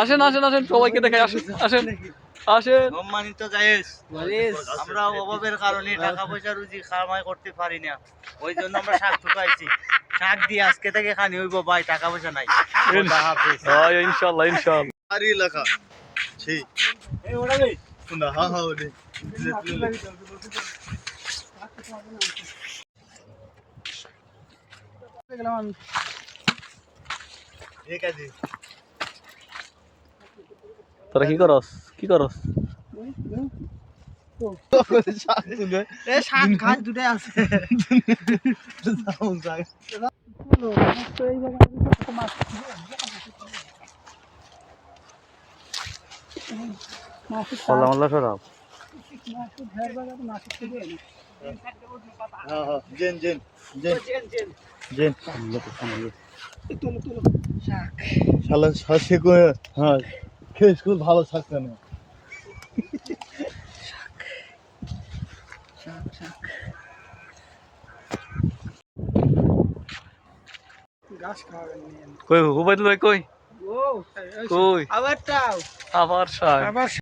আসেন আসেন আসেন সবাইকে দেখাই আসেন আসেন আসেন। সম্মানিত গায়েস আমরা অভাবের কারণে টাকা পয়সা রুজি কামাই করতে পারি না। ওই জন্য আমরা শাক ঠুকাইছি শাক দিয়ে আজকে থেকে খানি হইব ভাই টাকা পয়সা নাই। হাফেজ। হয় ইনশাল্লাহ ইনশাল্লাহ। এলাকা। ওরে ঠিক আছে তোরা কি করস? কি করস? এ শাক আছে। আল্লাহ আল্লাহ সরাব। হ্যাঁ হ্যাঁ জেন জেন। জেন। জেন শালা শাসে হ্যাঁ। স্কুল ভালো থাকতে না। কই হুবাইদুল ভাই কই? ও কই? আবার আবার